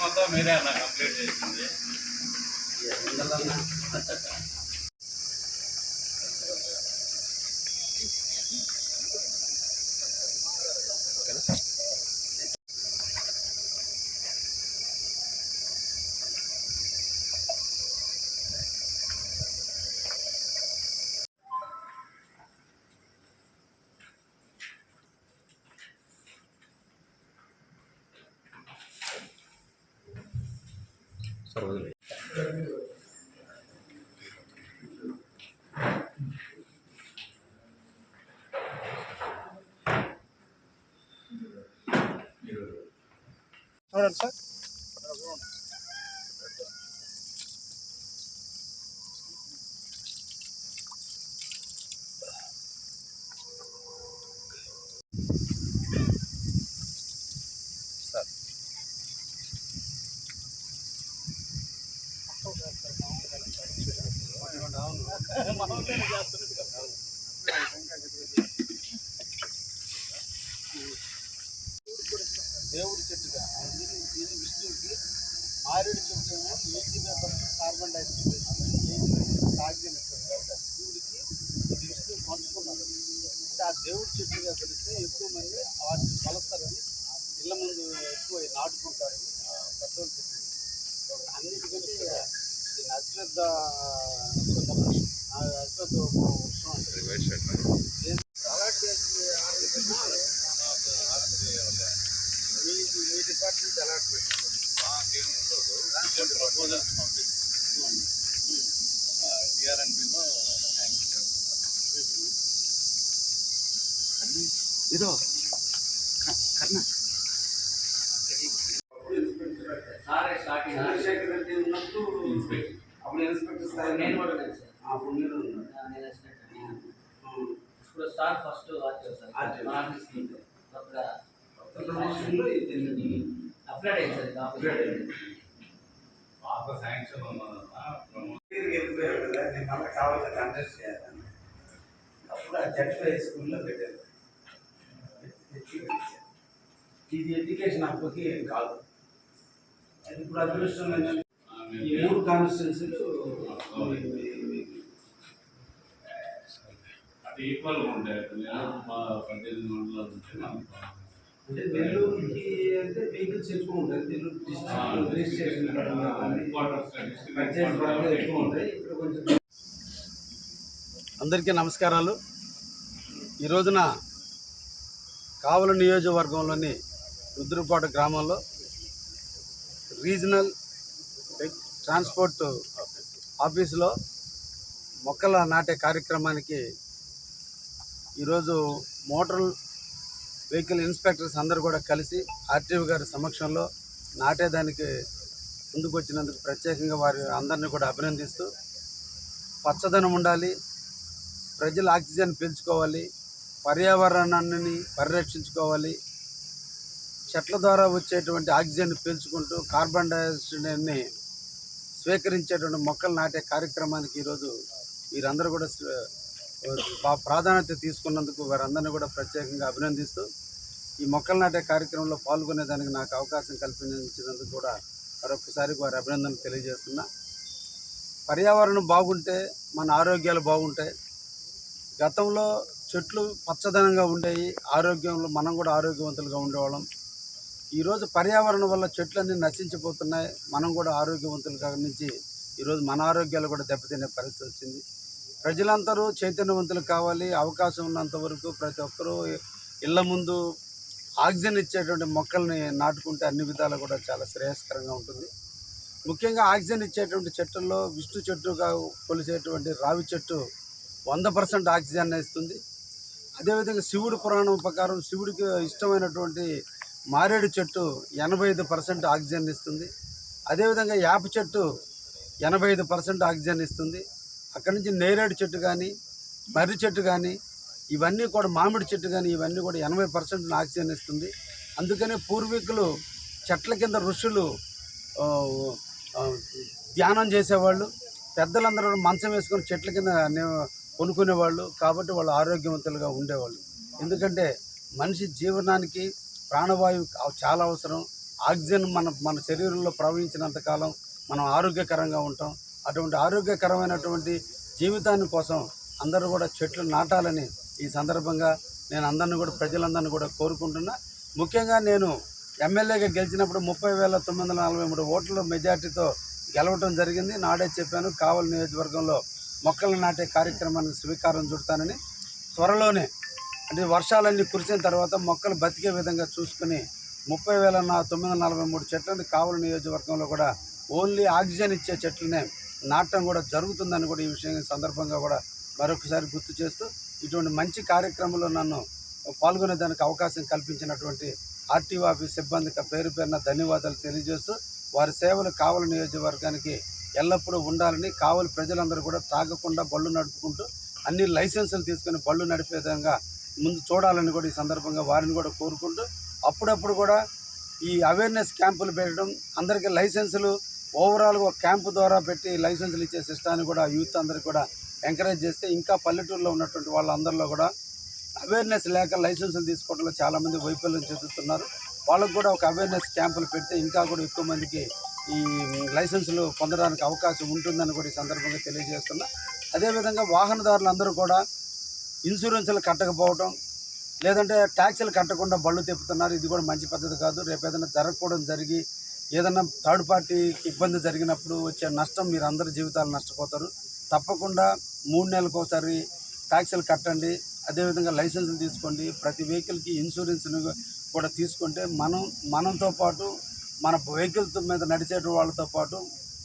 మొత్తం మీరే అలా కంప్లీట్ చేసింది. చూడండి సార్ దేవుడి చెట్టుగా. ఇది విష్ణువుకి ఆరేడు చెట్టు eighty five percent carbon dioxide oxygen ఇస్తుంది కాబట్టి శివుడికి ఇది విష్ణువు పంచుకున్నారు అంటే ఆ దేవుడి చెట్టుగా కలిస్తే ఎక్కువ మంది వాటిని కలుస్తారని ఇళ్ళ ముందు ఎక్కువ నాటుకుంటారని ఆ పెద్దోళ్ళు చెప్పింది అన్నిటికంటే అశ్వద్ధ అశ్వద్ధ వృక్షం అంటారు ఇదో కర్ణ చంద్రశేఖర్ రెడ్డి ఉన్నప్పుడు అప్పుడు ఇన్స్పెక్టర్ స్థాయి నేను కూడా లేదు సార్ అప్పుడు మీరు నేను ఇప్పుడు star first RTO sir applied అయింది సార్ ఇది అయింది. పాత శాంక్షన్ వెళ్ళిపోయాడు కదా నేను మళ్ళీ కావాల్సిన కంటెస్ట్ చేయాలని అప్పుడు ఆ జడ్జ్ హై స్కూల్లో పెట్టారు. ఇది ఎడ్యుకేషన్ అప్పటికి ఏం కాదు. అది ఇప్పుడు అదృష్టం ఈ మూడు కాన్స్టిట్యున్సీలు అది ఈక్వల్గా ఉంటాయి. నేను మా పద్దెనిమిది మండలాలు ఉంటే మనకు అంటే నెల్లూరుకి అంటే వెహికల్స్ ఎక్కువ ఉంటాయి. నెల్లూరు డిస్ట్రిక్ట్ రిజిస్ట్రేషన్ ఎక్కువ ఉంటాయి. ఇక్కడ కొంచెం అందరికీ నమస్కారాలు. ఈ రోజున కావల నియోజకవర్గంలోని రుద్రపాటు గ్రామంలో రీజనల్ ట్రాన్స్పోర్ట్ ఆఫీసులో మొక్కల నాటే కార్యక్రమానికి ఈరోజు మోటార్ వెహికల్ ఇన్స్పెక్టర్స్ అందరూ కూడా కలిసి ఆర్టీఓ గారి సమక్షంలో నాటేదానికి ముందుకు వచ్చినందుకు ప్రత్యేకంగా వారి అందరినీ కూడా అభినందిస్తూ పచ్చదనం ఉండాలి ప్రజలు ఆక్సిజన్ పీల్చుకోవాలి పర్యావరణాన్ని పరిరక్షించుకోవాలి. చెట్ల ద్వారా వచ్చేటువంటి ఆక్సిజన్ పీల్చుకుంటూ కార్బన్ డైఆక్సైడ్ని స్వీకరించేటువంటి మొక్కలు నాటే కార్యక్రమానికి ఈరోజు వీరందరూ కూడా బా- ప్రాధాన్యత తీసుకున్నందుకు వారందరినీ కూడా ప్రత్యేకంగా అభినందిస్తూ ఈ మొక్కలు నాటే కార్యక్రమంలో పాల్గొనేదానికి నాకు అవకాశం కల్పించినందుకు కూడా మరొకసారి వారి అభినందనలు తెలియజేస్తున్నా. పర్యావరణం బాగుంటే మన ఆరోగ్యాలు బాగుంటాయి గతంలో చెట్లు పచ్చదనంగా ఉండేవి ఆరోగ్యంలో మనం కూడా ఆరోగ్యవంతులుగా ఉండేవాళ్ళం. ఈరోజు పర్యావరణం వల్ల చెట్లన్నీ నశించిపోతున్నాయి. మనం కూడా ఆరోగ్యవంతులుగా నుంచి ఈరోజు మన ఆరోగ్యాలు కూడా దెబ్బతినే పరిస్థితి వచ్చింది. ప్రజలందరూ చైతన్యవంతులు కావాలి. అవకాశం ఉన్నంత వరకు ప్రతి ఒక్కరూ ఇళ్ళ ముందు ఆక్సిజన్ ఇచ్చేటువంటి మొక్కల్ని నాటుకుంటే అన్ని విధాలు కూడా చాలా శ్రేయస్కరంగా ఉంటుంది. ముఖ్యంగా ఆక్సిజన్ ఇచ్చేటువంటి చెట్టుల్లో విష్ణు చెట్టుగా కొలిసేటువంటి రావి చెట్టు వంద పర్సెంట్ ఆక్సిజన్ ఇస్తుంది. అదేవిధంగా శివుడు పురాణం ప్రకారం శివుడికి ఇష్టమైనటువంటి మారేడు చెట్టు ఎనభై ఐదు పర్సెంట్ ఆక్సిజన్ ఇస్తుంది. అదేవిధంగా యాప చెట్టు ఎనభై ఐదు పర్సెంట్ ఆక్సిజన్ ఇస్తుంది. అక్కడి నుంచి నేరేడు చెట్టు కానీ మర్రి చెట్టు కానీ ఇవన్నీ కూడా మామిడి చెట్టు కానీ ఇవన్నీ కూడా ఎనభై పర్సెంట్ ఆక్సిజన్ ఇస్తుంది. అందుకనే పూర్వీకులు చెట్ల కింద ఋషులు ధ్యానం చేసేవాళ్ళు. పెద్దలందరూ మంచం వేసుకొని చెట్ల కింద నే- కొనుక్కునేవాళ్ళు కాబట్టి వాళ్ళు ఆరోగ్యవంతులుగా ఉండేవాళ్ళు. ఎందుకంటే మనిషి జీవనానికి ప్రాణవాయువు చాలా అవసరం. ఆక్సిజన్ మన మన శరీరంలో ప్రవహించినంత కాలం మనం ఆరోగ్యకరంగా ఉంటాం. అటువంటి ఆరోగ్యకరమైనటువంటి జీవితాన్ని కోసం అందరూ కూడా చెట్లు నాటాలని ఈ సందర్భంగా నేను అందరిని కూడా ప్రజలందరినీ కూడా కోరుకుంటున్నా. ముఖ్యంగా నేను ఎమ్మెల్యేగా గెలిచినప్పుడు ముప్పై వేల తొమ్మిది వందల నలభై మూడు ఓట్ల మెజార్టీతో గెలవటం జరిగింది. నాడే చెప్పాను కావలి నియోజకవర్గంలో మొక్కలు నాటే కార్యక్రమాన్ని స్వీకారం చుడతానని త్వరలోనే అంటే వర్షాలన్నీ కురిసిన తర్వాత మొక్కలు బతికే విధంగా చూసుకుని ముప్పై వేల నా తొమ్మిది వందల నలభై మూడు చెట్లను కావలి నియోజకవర్గంలో కూడా ఓన్లీ ఆక్సిజన్ ఇచ్చే చెట్లనే నాటడం కూడా జరుగుతుందని కూడా ఈ విషయం సందర్భంగా కూడా మరొకసారి గుర్తు చేస్తూ ఇటువంటి మంచి కార్యక్రమంలో నన్ను పాల్గొనేదానికి అవకాశం కల్పించినటువంటి ఆర్టీఓ ఆఫీస్ సిబ్బందికి పేరు పేరున ధన్యవాదాలు తెలియజేస్తూ వారి సేవలు కావలి నియోజకవర్గానికి ఎల్లప్పుడూ ఉండాలని కావలి ప్రజలందరూ కూడా తాగకుండా బళ్ళు నడుపుకుంటూ అన్ని లైసెన్సులు తీసుకొని బళ్ళు నడిపే విధంగా ముందు చూడాలని కూడా ఈ సందర్భంగా వారిని కూడా కోరుకుంటూ అప్పుడప్పుడు కూడా ఈ అవేర్నెస్ క్యాంపులు పెట్టడం అందరికీ లైసెన్సులు ఓవరాల్గా ఒక క్యాంపు ద్వారా పెట్టి లైసెన్సులు ఇచ్చే సిస్టాన్ని కూడా యూత్ అందరికీ కూడా ఎంకరేజ్ చేస్తే ఇంకా పల్లెటూరులో ఉన్నటువంటి వాళ్ళందరిలో కూడా అవేర్నెస్ లేక లైసెన్సులు తీసుకోవడంలో చాలామంది వైఫల్యం చెందుతున్నారు. వాళ్ళకు కూడా ఒక అవేర్నెస్ క్యాంపులు పెడితే ఇంకా కూడా ఎక్కువ మందికి ఈ లైసెన్సులు పొందడానికి అవకాశం ఉంటుందని కూడా ఈ సందర్భంగా తెలియజేస్తున్నా. అదేవిధంగా వాహనదారులందరూ కూడా ఇన్సూరెన్సులు కట్టకపోవటం లేదంటే ట్యాక్సీలు కట్టకుండా బళ్ళు తిప్పుతున్నారు. ఇది కూడా మంచి పద్ధతి కాదు. రేపు ఏదైనా జరగకపోవడం జరిగి ఏదైనా థర్డ్ పార్టీకి ఇబ్బంది జరిగినప్పుడు వచ్చే నష్టం మీరు అందరి జీవితాలు నష్టపోతారు. తప్పకుండా మూడు నెలలకు ఒకసారి ట్యాక్సీలు కట్టండి. అదేవిధంగా లైసెన్సులు తీసుకోండి. ప్రతి వెహికల్కి ఇన్సూరెన్స్ను కూడా తీసుకుంటే మనం మనంతో పాటు మన వెహికల్ మీద నడిచే వాళ్ళతో పాటు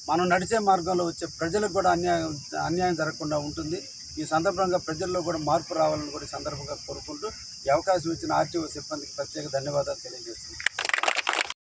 మనం నడిచే మార్గంలో వచ్చే ప్రజలకు కూడా అన్యాయం అన్యాయం జరగకుండా ఉంటుంది. ఈ సందర్భంగా ప్రజల్లో కూడా మార్పు రావాలని కూడా సందర్భంగా కోరుకుంటూ ఈ అవకాశం ఇచ్చిన ఆర్టీఓ సిబ్బందికి ప్రత్యేక ధన్యవాదాలు తెలియజేస్తున్నాను